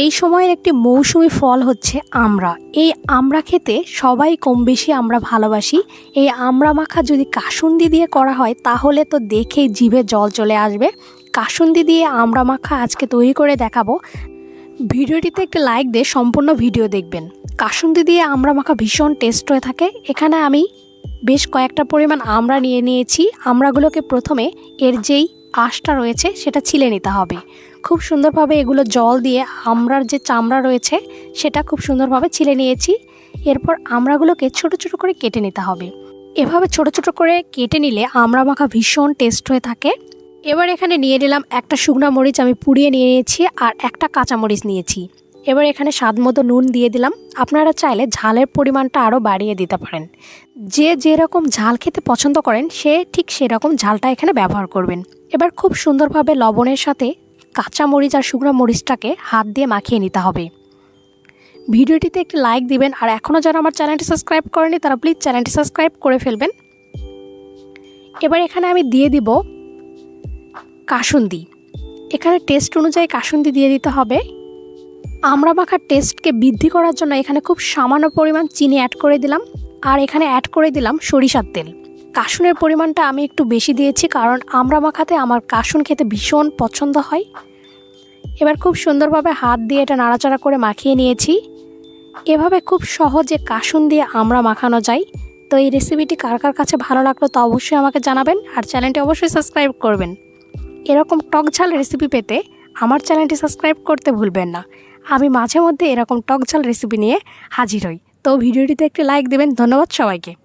এই সময়ের একটি মৌসুমি ফল হচ্ছে আমড়া। এই আমড়া খেতে সবাই কম বেশি আমরা ভালোবাসি। এই আমড়া মাখা যদি কাসুন্দি দিয়ে করা হয়, তাহলে তো দেখেই জিভে জল চলে আসবে। কাসুন্দি দিয়ে আমড়া মাখা আজকে তৈরি করে দেখাবো। ভিডিওটিতে একটি লাইক দিয়ে সম্পূর্ণ ভিডিও দেখবেন। কাসুন্দি দিয়ে আমড়া মাখা ভীষণ টেস্ট হয়ে থাকে। এখানে আমি বেশ কয়েকটা পরিমাণ আমরা নিয়ে নিয়েছি। আমরাগুলোকে প্রথমে এর যেই আঁশটা রয়েছে, সেটা ছিলে নিতে হবে। খুব সুন্দরভাবে এগুলো জল দিয়ে আমরার যে চামড়া রয়েছে, সেটা খুব সুন্দরভাবে ছিলে নিয়েছি। এরপর আমরাগুলোকে ছোট ছোট করে কেটে নিতে হবে। এভাবে ছোট ছোট করে কেটে নিলে আমড়া মাখা ভীষণ টেস্ট হয়ে থাকে। এবার এখানে নিয়ে নিলাম একটা শুকনো মরিচ আমি পুড়িয়ে নিয়ে নিয়েছি আর একটা কাঁচা মরিচ নিয়েছি। এবার এখানে স্বাদ মতো নুন দিয়ে দিলাম। আপনারা চাইলে ঝালের পরিমাণটা আরও বাড়িয়ে দিতে পারেন। যে যেরকম ঝাল খেতে পছন্দ করেন, সে ঠিক সেরকম ঝালটা এখানে ব্যবহার করবেন। এবার খুব সুন্দরভাবে লবণের সাথে কাঁচা মরিচ আর শুকনো মরিচটাকে হাত দিয়ে মাখিয়ে নিতে হবে। ভিডিওটিতে একটি লাইক দিবেন আর এখনও যারা আমার চ্যানেলটি সাবস্ক্রাইব করেনি তারা প্লিজ চ্যানেলটি সাবস্ক্রাইব করে ফেলবেন। এবার এখানে আমি দিয়ে দিব কাসুন্দি। এখানে টেস্ট অনুযায়ী কাসুন্দি দিয়ে দিতে হবে। আমরা মাখার টেস্টকে বৃদ্ধি করার জন্য এখানে খুব সামান্য পরিমাণ চিনি অ্যাড করে দিলাম। আর এখানে অ্যাড করে দিলাম সরিষার তেল। কাসুনের পরিমাণটা আমি একটু বেশি দিয়েছি কারণ আমরা মাখাতে আমার কাসুন খেতে ভীষণ পছন্দ হয়। এবার খুব সুন্দরভাবে হাত দিয়ে এটা নাড়াচাড়া করে মাখিয়ে নিয়েছি। এভাবে খুব সহজে কাসুন দিয়ে আমরা মাখানো যায়। তো এই রেসিপিটি কার কার কাছে ভালো লাগল তো অবশ্যই আমাকে জানাবেন আর চ্যানেলটি অবশ্যই সাবস্ক্রাইব করবেন। এরকম টক ঝাল রেসিপি পেতে আমার চ্যানেলটি সাবস্ক্রাইব করতে ভুলবেন না। আমি মাঝে মধ্যে এরকম টক ঝাল রেসিপি নিয়ে হাজির হই। তো ভিডিওটিতে একটি লাইক দেবেন। ধন্যবাদ সবাইকে।